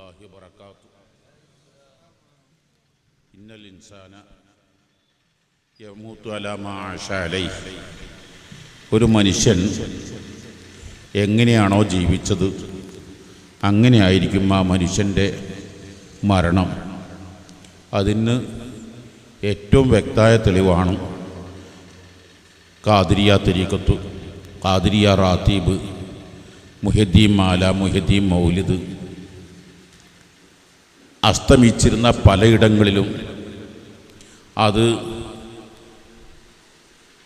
الله وبركاته إن الإنسان يموت على ما عاش عليه ഒരു മനുഷ്യൻ എങ്ങനെയാണോ ജീവിച്ചത് അങ്ങനെയായിരിക്കും ആ മനുഷ്യൻ്റെ മരണം അതിന് ഏറ്റവും വ്യക്തമായ തെളിവാണ് കാതിരിയ തെരീക്കത്ത് കാതിരിയ റാത്തീബ് മുഹദ്ദീൻ മാല മുഹദ്ദീൻ മൗലിദ് അസ്തമിച്ചിരുന്ന പലയിടങ്ങളിലും അത്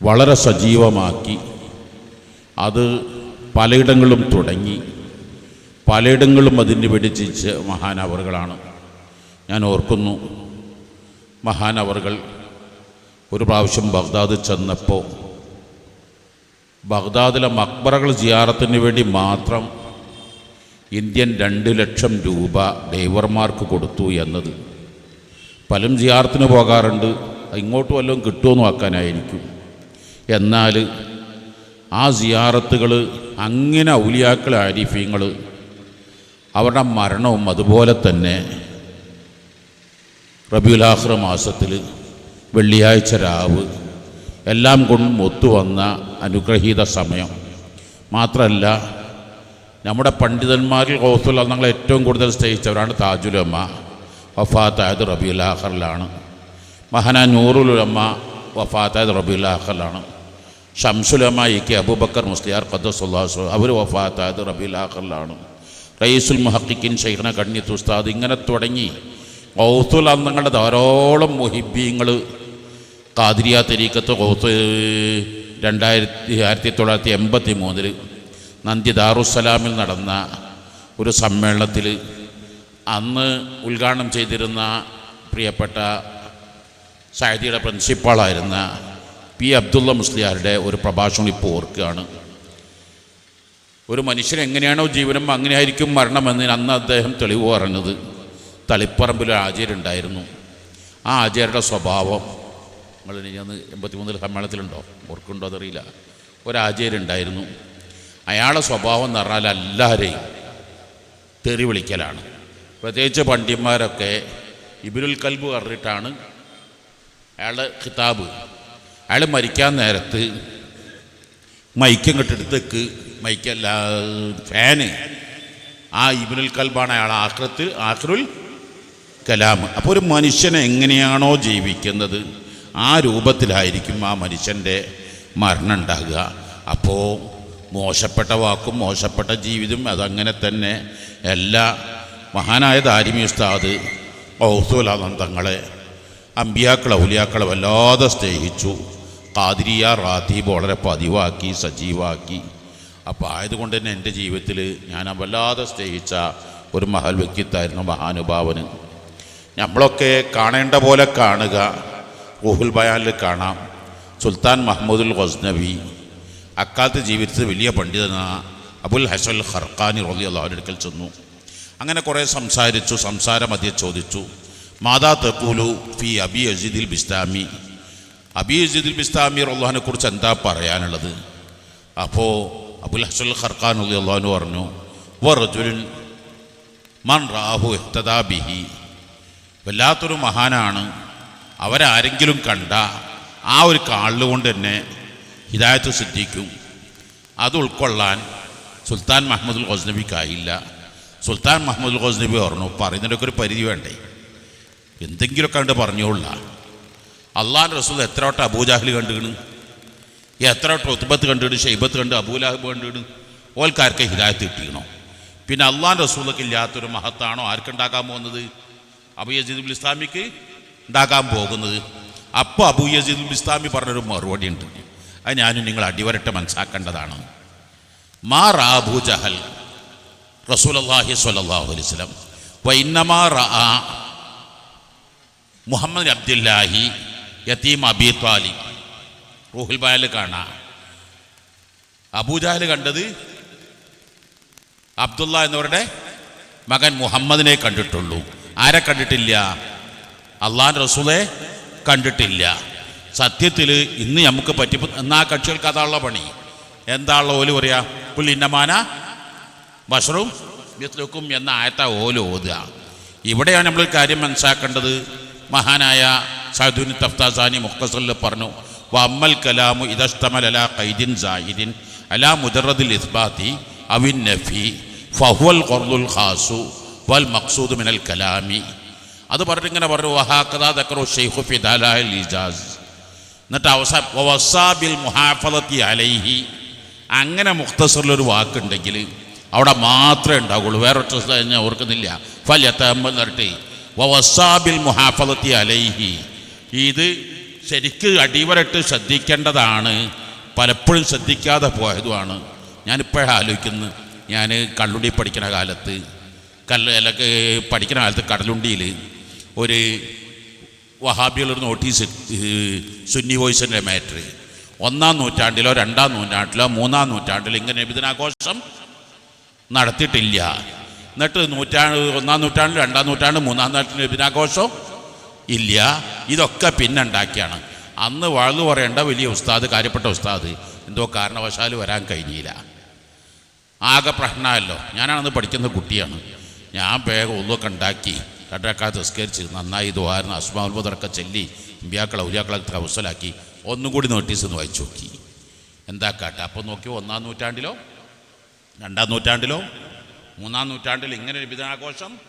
വളരെ സജീവമാക്കി അത് പലയിടങ്ങളിലും തുടങ്ങി പലയിടങ്ങളിലും അതിന് വെടിച്ചിച്ച് മഹാനവറുകളാണ്. ഞാൻ ഓർക്കുന്നു മഹാനവറുകൾ ഒരു പ്രാവശ്യം ബഗ്ദാദ് ചെന്നപ്പോൾ ബഗ്ദാദിലെ മക്ബറകൾ ജിയാറത്തിന് വേണ്ടി മാത്രം ഇന്ത്യൻ രണ്ട് ലക്ഷം രൂപ ഡ്രൈവർമാർക്ക് കൊടുത്തു എന്നത്. പലരും ജിയാർത്തിന് പോകാറുണ്ട്. ഇങ്ങോട്ട് വല്ലതും കിട്ടുമെന്ന് നോക്കാനായിരിക്കും എന്നാൽ ആ സിയാറത്തുകൾ അങ്ങനെ ഔലിയാക്കൾ ആരിഫ്യങ്ങൾ അവരുടെ മരണവും അതുപോലെ തന്നെ റബിയുലാഹ്റ മാസത്തിൽ വെള്ളിയാഴ്ച രാവ് എല്ലാം കൊണ്ടും ഒത്തുവന്ന അനുഗ്രഹീത സമയം. മാത്രമല്ല നമ്മുടെ പണ്ഡിതന്മാരിൽ ഹോസുൽ ഞങ്ങൾ ഏറ്റവും കൂടുതൽ സ്നേഹിച്ചവരാണ് താജുലമ്മ വഫാത്തായത് റബിയുലാഹറിലാണ് മഹന നൂറുലുലമ്മ വഫാത്തായത് റബിയുലാഹറിലാണ് ഷംസുലമ്മ ഇ കെ അബൂബക്കർ മുസ്ലിയാർ ഖദ്ദസുല്ലാസ് അവർ വഫാത്തായത് റബിയുലാഹറിലാണ് റയീസുൽ മുഹക്കിൻ ഷെയ്ഖന കണ്ണിത്ത് ഉസ്താദ് ഇങ്ങനെ തുടങ്ങി. ഹൗസുൽ അന്നങ്ങളുടെ ധാരാളം മുഹിബീങ്ങൾ കാതിരിയ തെരീക്കത്ത് ഹൗസ് രണ്ടായിരത്തി ആയിരത്തി തൊള്ളായിരത്തി എൺപത്തി മൂന്നിൽ നന്ദി ദാറുസലാമിൽ നടന്ന ഒരു സമ്മേളനത്തിൽ അന്ന് ഉദ്ഘാടനം ചെയ്തിരുന്ന പ്രിയപ്പെട്ട സാഹിതിയുടെ പ്രിൻസിപ്പാളായിരുന്ന പി അബ്ദുള്ള മുസ്ലിയാരുടെ ഒരു പ്രഭാഷണം ഇപ്പോൾ ഓർക്കുകയാണ്. ഒരു മനുഷ്യൻ എങ്ങനെയാണോ ജീവനം അങ്ങനെയായിരിക്കും മരണമെന്ന് അന്ന് അദ്ദേഹം തെളിവ് പറഞ്ഞത്. തളിപ്പറമ്പിൽ ഒരു ആചാര്യണ്ടായിരുന്നു ആ ആചാര്യയുടെ സ്വഭാവം നിങ്ങൾ ഞാൻ എൺപത്തി മൂന്നിൽ സമ്മേളനത്തിലുണ്ടോ? ഓർക്കുണ്ടോ അതറിയില്ല. ഒരാചാര്യണ്ടായിരുന്നു അയാളുടെ സ്വഭാവം എന്ന് പറഞ്ഞാൽ എല്ലാവരെയും തെറി വിളിക്കലാണ്. പ്രത്യേകിച്ച് പണ്ഡിതന്മാരൊക്കെ ഇബിനുൽ കൽബ് പറഞ്ഞിട്ടാണ് അയാളുടെ കിതാബ് അയാൾ മരിക്കാൻ നേരത്ത് മൈക്കും കെട്ടിടത്തേക്ക് മൈക്കല്ല ഫാന് ആ ഇബിനുൽ കൽബാണ് അയാൾ ആക്രത്തിൽ ആക്രുൽ കലാം. അപ്പോൾ ഒരു മനുഷ്യൻ എങ്ങനെയാണോ ജീവിക്കുന്നത് ആ രൂപത്തിലായിരിക്കും ആ മനുഷ്യന്റെ മരണം ഉണ്ടാകുക. അപ്പോൾ മോശപ്പെട്ട വാക്കും മോശപ്പെട്ട ജീവിതവും അതങ്ങനെ തന്നെ. എല്ലാ മഹാനായ ദാരിമി ഉസ്താദ് ഔസുലാദം തങ്ങളെ അമ്പിയാക്കളെ ഉലിയാക്കളെ വല്ലാതെ സ്നേഹിച്ചു. കാതിരിയ റാത്തീബ് വളരെ പതിവാക്കി സജീവാക്കി. അപ്പോൾ ആയതുകൊണ്ട് തന്നെ എന്റെ ജീവിതത്തിൽ ഞാൻ വല്ലാതെ സ്നേഹിച്ച ഒരു മഹൽ വ്യക്തിത്വമായിരുന്നു മഹാനുഭാവന്. നമ്മളൊക്കെ കാണേണ്ട പോലെ കാണുക റൂഹുൽ ബയാനിൽ കാണാം. സുൽത്താൻ മഹമ്മൂദുൽ ഗസ്നബി അക്കാലത്ത് ജീവിതത്തിൽ വലിയ പണ്ഡിതനാണ് അബുൽ ഹസൽ ഖർഖാനി റലി അള്ളാഹുവിന്റെ അടുക്കൽ ചെന്നു. അങ്ങനെ കുറേ സംസാരിച്ചു സംസാരം അധികം ചോദിച്ചു. മാതാ തക്കൂലു ഫി അബി അസീദിൽ ബിസ്താമി. അബി അജിദിൽ ബിസ്താമി റല്ലാഹിനെ കുറിച്ച് എന്താ പറയാനുള്ളത്? അപ്പോൾ അബുൽ ഹസൽ ഖർഖാൻ റലി അള്ളാഹുന് പറഞ്ഞു വറജുലിൻ മൺ റാഹു എഹ്തദാ ബിഹി. വല്ലാത്തൊരു മഹാനാണ്. അവരാരെങ്കിലും കണ്ട ആ ഒരു കാളിലുകൊണ്ട് തന്നെ ഹിദായത്ത് സിദ്ധിക്കും അത് ഉൾക്കൊള്ളാൻ സുൽത്താൻ മഹമ്മദുൽ ഗോസ്നബിക്കായില്ല സുൽത്താൻ മുഹമ്മദുൽ ഗോസ്നബി പറഞ്ഞു പറയുന്നതിനൊക്കെ ഒരു പരിധി വേണ്ടേ? എന്തെങ്കിലുമൊക്കെ കണ്ട് പറഞ്ഞോളാം. അള്ളാൻ റസൂൽ എത്ര വട്ടം അബൂജാഹിൽ കണ്ടുകിണ് എത്ര വട്ടം ഒത്തുബത്ത് കണ്ടിട്ട് ഷെയ്ബത്ത് കണ്ട് അബൂലാഹിബ് കണ്ടിട്ട് ഓൽക്കാർക്ക് ഹിദായത്ത് കിട്ടിയണോ പിന്നെ അള്ളാൻ റസൂലൊക്കെ ഇല്ലാത്തൊരു മഹത്താണോ? ആർക്കുണ്ടാക്കാൻ പോകുന്നത്? അബു യസീദുൽ ഇസ്ലാമിക്ക് ഉണ്ടാക്കാൻ പോകുന്നത്? അപ്പോൾ അബൂ യസീദുൽ ഇസ്ലാമി പറഞ്ഞൊരു മറുപടി ഉണ്ട്. അത് ഞാനും നിങ്ങൾ അടിവരട്ട് മനസ്സാക്കേണ്ടതാണ്. മാ റാബു ജഹൽ സ്വല്ലല്ലാഹു അലൈഹി വസല്ലം. വൈന്നമാ റാ മുഹമ്മദ് അബ്ദുല്ലാഹി യത്തീം അബി ത്വാലി റൂഹുൽ ബായൽ കാണാം. അബൂജാഹൽ കണ്ടത് അബ്ദുള്ള എന്നവരുടെ മകൻ മുഹമ്മദിനെ കണ്ടിട്ടുള്ളൂ. ആരെ കണ്ടിട്ടില്ല? അള്ളാൻ റസൂലെ കണ്ടിട്ടില്ല. സത്യത്തിൽ ഇന്ന് നമുക്ക് പറ്റി എന്നാ കക്ഷികൾക്ക് അതാണുള്ള പണി. എന്താണുള്ള ഓൽ പറയാ? പുല്ലിന്നമാന ബഷറും മിസ്ലുക്കും എന്ന ആയത്ത ഓൽ ഓതുക. ഇവിടെയാണ് നമ്മൾ കാര്യം മനസ്സിലാക്കേണ്ടത്. മഹാനായ സഹദുൻ തഫ്താസാനി മുഖ്തസറിൽ പറഞ്ഞു വമ്മൽ കലാമു ഇതസ്തമൽ അല ഖൈദിൻ സായിദിൻ അല മുജറദിൽ ഇസ്ബാത്തി അവിൻ നഫി ഫഹുവൽ ഖർദുൽ ഖാസു വൽ മഖ്സൂദ് മിനൽ കലാമി. അത് പറഞ്ഞിങ്ങനെ പറഞ്ഞു വഹാക്കഥാ ദക്രു ഷെയ്ഖു ഇജാസ്. എന്നിട്ട് വസാബിൽ മുഹാഫലത്തി അലൈഹി. അങ്ങനെ മുഖ്തസറിലൊരു വാക്കുണ്ടെങ്കിൽ അവിടെ മാത്രമേ ഉണ്ടാവുള്ളൂ. വേറെ ഒറ്റ സ്ഥലം ഞാൻ ഓർക്കുന്നില്ല. ഫലത്തമ്മ എന്നിട്ട് വസാബിൽ മുഹാഫലത്തി അലൈഹി. ഇത് ശരിക്ക് അടിവരട്ട് ശ്രദ്ധിക്കേണ്ടതാണ്. പലപ്പോഴും ശ്രദ്ധിക്കാതെ പോയതുമാണ്. ഞാനിപ്പോഴാണ് ആലോചിക്കുന്നു ഞാൻ കള്ളുണ്ടി പഠിക്കുന്ന കാലത്ത്. കല്ല് അല്ല പഠിക്കുന്ന കാലത്ത് കടലുണ്ടിയിൽ ഒരു വഹാബികളൊരു നോട്ടീസ് സുന്നി വോയിസിന്റെ മാറ്റർ ഒന്നാം നൂറ്റാണ്ടിലോ രണ്ടാം നൂറ്റാണ്ടിലോ മൂന്നാം നൂറ്റാണ്ടിലോ ഇങ്ങനെ നബിദിനാഘോഷം നടത്തിയിട്ടില്ല. എന്നിട്ട് നൂറ്റാണ്ട് ഒന്നാം നൂറ്റാണ്ട് രണ്ടാം നൂറ്റാണ്ട് മൂന്നാം നൂറ്റാണ്ട് നബിദിനാഘോഷം ഇല്ല. ഇതൊക്കെ പിന്നെ ഉണ്ടാക്കിയാണ്. അന്ന് വാഴ്ന്നു പറയേണ്ട വലിയ ഉസ്താദ് കാര്യപ്പെട്ട ഉസ്താദ് എന്തോ കാരണവശാൽ വരാൻ കഴിഞ്ഞില്ല. ആകെ പ്രശ്നമല്ലോ ഞാനാണെന്ന് പഠിക്കുന്ന കുട്ടിയാണ്. ഞാൻ വേഗം ഒന്നൊക്കെ ഉണ്ടാക്കി. രണ്ടരക്കാ നിസ്കരിച്ച് നന്നായി വാരുന്ന അസ്മാൽബദറൊക്കെ ചെല്ലി ഇമ്പ്യാക്കളെ ഉലിയാക്കളൊക്കെ കൗസലാക്കി ഒന്നും കൂടി നോട്ടീസ് ഒന്ന് വായിച്ചു നോക്കി. എന്താ കാട്ട? അപ്പോൾ നോക്കിയോ ഒന്നാം നൂറ്റാണ്ടിലോ? രണ്ടാം നൂറ്റാണ്ടിലോ? മൂന്നാം നൂറ്റാണ്ടിൽ ഇങ്ങനെ ഒരു വിധാനാഘോഷം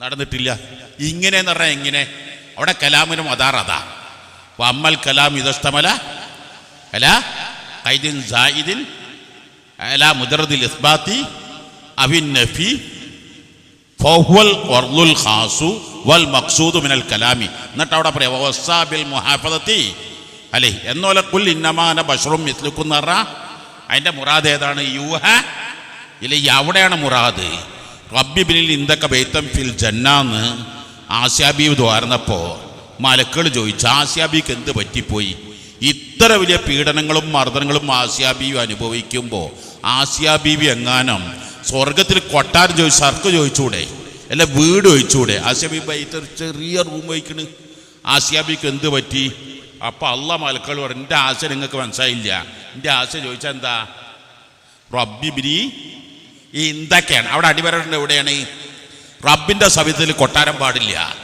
നടന്നിട്ടില്ല. ഇങ്ങനെ എന്ന് പറഞ്ഞാൽ എങ്ങനെ? അവിടെ കലാമിന് മതാർ അതാ. അമ്മൽ കലാം ഇതഷ്ടമല അല ഖൈദിൻ സായിദിൻ അല മുദറദിൽ ഇസ്ബാത്തി അബിൻ നഫി ഫൗവൽ വർലുൽ ഖാസു വൽ മക്സൂദു മിനൽ കലാമി. എന്നിട്ട് അവിടെ പറയാം വസാബിൽ മുഹാഫദത്തി അല്ലേ എന്നോലെ കുൽ ഇന്നമാന ബഷറും മിസ്ലുക്കും എന്ന് പറഞ്ഞാൽ അതിന്റെ മുറാദ് ഏതാണ്? യൂഹ ഇല്ല അവിടെയാണ് മുറാദ്. റബ്ബി ബിനിൽ ഇന്തൊക്കെ ബൈത്തം ഫിൽ ജന്നാന്ന്. ആസ്യാബീവ് തോർന്നപ്പോൾ മലക്കൾ ചോദിച്ചു ആസ്യാബിക്ക് എന്ത് പറ്റിപ്പോയി? ഇത്ര വലിയ പീഡനങ്ങളും മർദ്ദനങ്ങളും ആസ്യാബീവി അനുഭവിക്കുമ്പോൾ ആസ്യാബീവി എങ്ങാനും സ്വർഗത്തിൽ കൊട്ടാരം ചോദിച്ചു സർക്ക് ചോദിച്ചൂടെ അല്ല വീട് ചോദിച്ചൂടെ. ആസിയാബി ഇത്ര ചെറിയ റൂം വഹിക്കണ് ആസിയാബിക്ക് എന്ത് പറ്റി? അപ്പം അള്ള മലക്കൾ പറഞ്ഞു എന്റെ ആശ നിങ്ങൾക്ക് മനസ്സിലായില്ല. എന്റെ ആശ ചോദിച്ചാൽ എന്താ? റബ്ബി ബിരി ഈ ഇന്തൊക്കെയാണ് അവിടെ അടിവരണ്ട് എവിടെയാണ്? റബ്ബിന്റെ സവിധത്തിൽ കൊട്ടാരം പാടില്ല.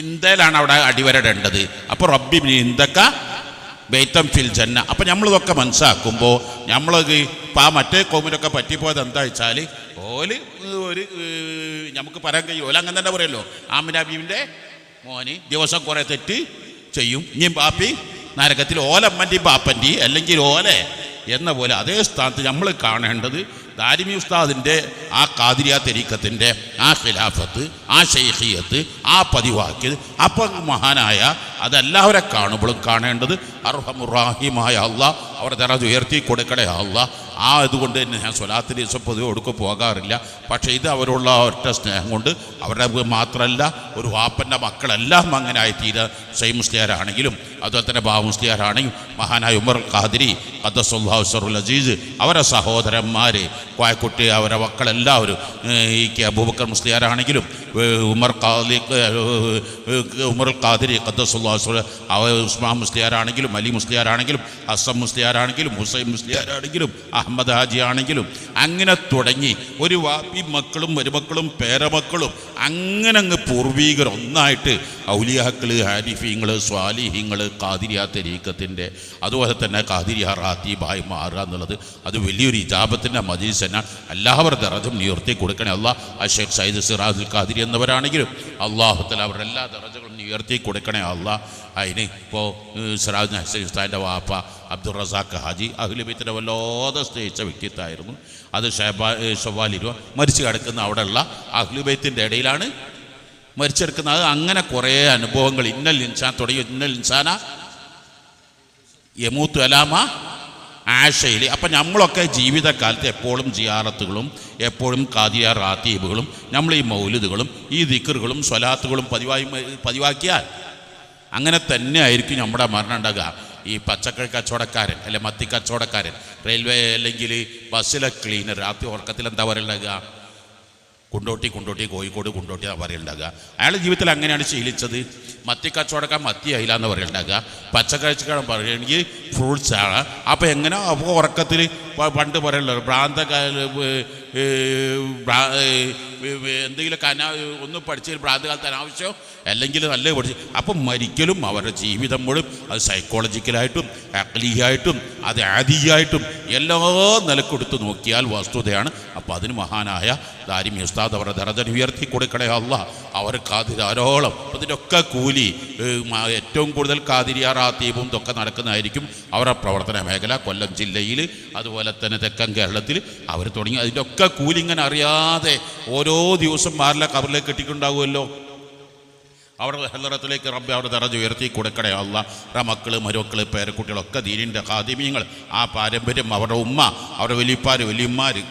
ഇന്ത്യയിലാണ് അവിടെ അടിവരടേണ്ടത് അപ്പോൾ റബ്ബി ബിരി ഇന്തൊക്ക ബെയ്ത്തം ഫിൽ ജന്ന. അപ്പം നമ്മളിതൊക്കെ മനസ്സിലാക്കുമ്പോൾ നമ്മളത് ഇപ്പം ആ മറ്റേ കോമിനൊക്കെ പറ്റിപ്പോയത് എന്താ വെച്ചാൽ ഓൽ ഒരു നമുക്ക് പറയാൻ കഴിയും. ഓല അങ്ങനെ തന്നെ പറയല്ലോ. ആമിനാബീവിന്റെ മോന് ദിവസം കുറേ തെറ്റ് ചെയ്യും. ഇനി ബാപ്പി നരകത്തിൽ ഓലമ്മന്റെയും ബാപ്പന്റെയും അല്ലെങ്കിൽ ഓലെ എന്ന പോലെ അതേ സ്ഥാനത്ത് നമ്മൾ കാണേണ്ടത് ദാരിമി ഉസ്താദിന്റെ ആ കാതിരിയ തെരീക്കത്തിന്റെ ആ ഖിലാഫത്ത് ആ ഷെയ്ഖിയത്ത് ആ പതിവാക്കിയത് അപ്പം മഹാനായ അതെല്ലാവരെ കാണുമ്പോഴും കാണേണ്ടത് അർഹമുറാഹിമായ അള്ളാഹ് അവരുടെ തറ ഉയർത്തി കൊടുക്കണേ അല്ല ആ ഇതുകൊണ്ട് തന്നെ ഞാൻ സ്വലാത്തിൽ പൊതുവെ ഒടുക്ക പോകാറില്ല. പക്ഷേ ഇത് അവരുള്ള ഒറ്റ സ്നേഹം കൊണ്ട് അവരുടെ മാത്രമല്ല ഒരു വാപ്പന്റെ മക്കളെല്ലാം അങ്ങനെ ആയിത്തീരുക ഷെയ് മുസ്ലിയാരാണെങ്കിലും അതുപോലെ തന്നെ ബാബു മുസ്ലിയാരാണെങ്കിലും മഹാനായ ഉമർ ഖാദിരി ഖദ്ദസുല്ലാഹുസറുൽ അസീസ് അവരെ സഹോദരന്മാർ കോയക്കുട്ടി അവരെ മക്കളെല്ലാവരും ഈ അബൂബക്കർ മുസ്ലിയാരാണെങ്കിലും ഉമർ ഖാദി ഏഹ്, ഉമർ ഖാദിരി ഖദ്ദസുല്ലാഹുസറ അവ ഉസ്മാൻ മുസ്ലിയാരാണെങ്കിലും അലി മുസ്ലിയാരാണെങ്കിലും അസം മുസ്ലിയാരാണെങ്കിലും ഹുസൈൻ മുസ്ലിയാരാണെങ്കിലും അഹമ്മദ് ഹാജി ആണെങ്കിലും അങ്ങനെ തുടങ്ങി ഒരു വാപ്പി മക്കളും മരുമക്കളും പേരമക്കളും അങ്ങനെ അങ്ങ് പൂർവീകർ ഒന്നായിട്ട് ഔലിയാക്കൾ ഹാരിഫീങ്ങൾ സ്വാലിഹീങ്ങൾ കാതിരിയ തെരീക്കത്തിന്റെ അതുപോലെ തന്നെ കാതിരിയ റാത്തീബായി മാറുക എന്നുള്ളത് അത് വലിയൊരു ഇജാബത്തിന്റെ തന്നെ. എല്ലാവരുടെ ദറജും ഉയർത്തി കൊടുക്കണേ. ആ അഷേഖ് സയ്യിദ് സിറാജുൽ ഖാദിരി എന്നവരാണെങ്കിലും അള്ളാഹുത്തല അവരുടെ എല്ലാ ദറജകളും ഉയർത്തി കൊടുക്കണേ. അല്ല അതിന് ഇപ്പോൾ സിറാജ് ഹസൈൻ ഉസ്താന്റെ വാപ്പ അബ്ദുൾ റസാഖ് ഹാജി അഖിലബിത്തിന്റെ വല്ലാതെ സ്നേഹിച്ച വ്യക്തിത്വമായിരുന്നു. അത് ഷെബാ ഷവാലിരുവ മരിച്ചു കിടക്കുന്ന അവിടെയുള്ള അഹ്ലുബൈത്തിന്റെ ഇടയിലാണ് മരിച്ചെടുക്കുന്നത്. അങ്ങനെ കുറേ അനുഭവങ്ങൾ ഇന്നൽ ഇൻസാൻ തുടങ്ങി ഇന്നൽ ഇൻസാന യമൂത്തു അലാമ ആഷയിൽ അപ്പം നമ്മളൊക്കെ ജീവിതകാലത്ത് എപ്പോഴും ജിയാറത്തുകളും എപ്പോഴും കാതിയ റാത്തീബുകളും നമ്മൾ ഈ മൗലിദുകളും ഈ ദിക്കറുകളും സ്വലാത്തുകളും പതിവായി പതിവാക്കിയാൽ അങ്ങനെ തന്നെ ആയിരിക്കും നമ്മുടെ മരണം ഉണ്ടാകുക. ഈ പച്ചക്കറി കച്ചവടക്കാരൻ അല്ലെ മത്തി കച്ചവടക്കാരൻ റെയിൽവേ അല്ലെങ്കിൽ ബസ്സിലെ ക്ലീനർ രാത്രി ഉറക്കത്തിൽ എന്താ പറയുക കുണ്ടോട്ടി കുണ്ടോട്ടി കോഴിക്കോട് കുണ്ടോട്ടി എന്നാ പറയുണ്ടാകുക അയാളുടെ ജീവിതത്തിൽ അങ്ങനെയാണ് ശീലിച്ചത്. മത്തി കച്ചവടക്കാൻ മത്തി അയില എന്ന് പറയുണ്ടാകുക പച്ചക്കറിക്കാരൻ പറയുകയാണെങ്കിൽ ഫ്രൂട്ട്സ് ആണ്. അപ്പോൾ എങ്ങനെ അപ്പോൾ ഉറക്കത്തിൽ പണ്ട് പറയുള്ളത് ഭ്രാന്ത എന്തെങ്കിലുമൊക്കെ അനാ ഒന്നും പഠിച്ച് പ്രാതകാലത്ത് കാലത്ത് അനാവശ്യം അല്ലെങ്കിൽ നല്ല പഠിച്ച്. അപ്പം മരിക്കലും അവരുടെ ജീവിതം മുഴുവൻ അത് സൈക്കോളജിക്കലായിട്ടും അക്ലിയായിട്ടും അത് ആദിയായിട്ടും എല്ലാ നിലക്കെടുത്ത് നോക്കിയാൽ വസ്തുതയാണ്. അപ്പോൾ അതിന് മഹാനായ ദാരിമി ഉസ്താദ് അവരുടെ ദറജൻ ഉയർത്തി കൊടുക്കണേ അല്ല അവർക്ക് അത് ധാരാളം അപ്പം ഇതിന്റെയൊക്കെ കൂലി ഏറ്റവും കൂടുതൽ ഏറ്റവും കൂടുതൽ ദ്വീപും ഇതൊക്കെ നടക്കുന്നതായിരിക്കും അവരുടെ പ്രവർത്തന മേഖല. കൊല്ലം ജില്ലയിൽ അതുപോലെ തന്നെ തെക്കൻ കേരളത്തിൽ അവർ തുടങ്ങി. അതിന്റെ ഒക്കെ കൂലി ഇങ്ങനെ അറിയാതെ ഓരോ ദിവസം മാറിലെ കവറിലേക്ക് കിട്ടിയിട്ടുണ്ടാവുമല്ലോ? അവരുടെ ഹെല്ലറത്തിലേക്ക് റബ്ബെ അവരുടെ തറജ് ഉയർത്തി കൊടുക്കണേ അല്ല. അവരുടെ മക്കൾ മരുമക്കൾ പേരക്കുട്ടികളൊക്കെ ദീനിന്റെ ഖാദിമീങ്ങൾ. ആ പാരമ്പര്യം അവരുടെ ഉമ്മ അവരുടെ വലിയപ്പാർ വലിയമ്മാർ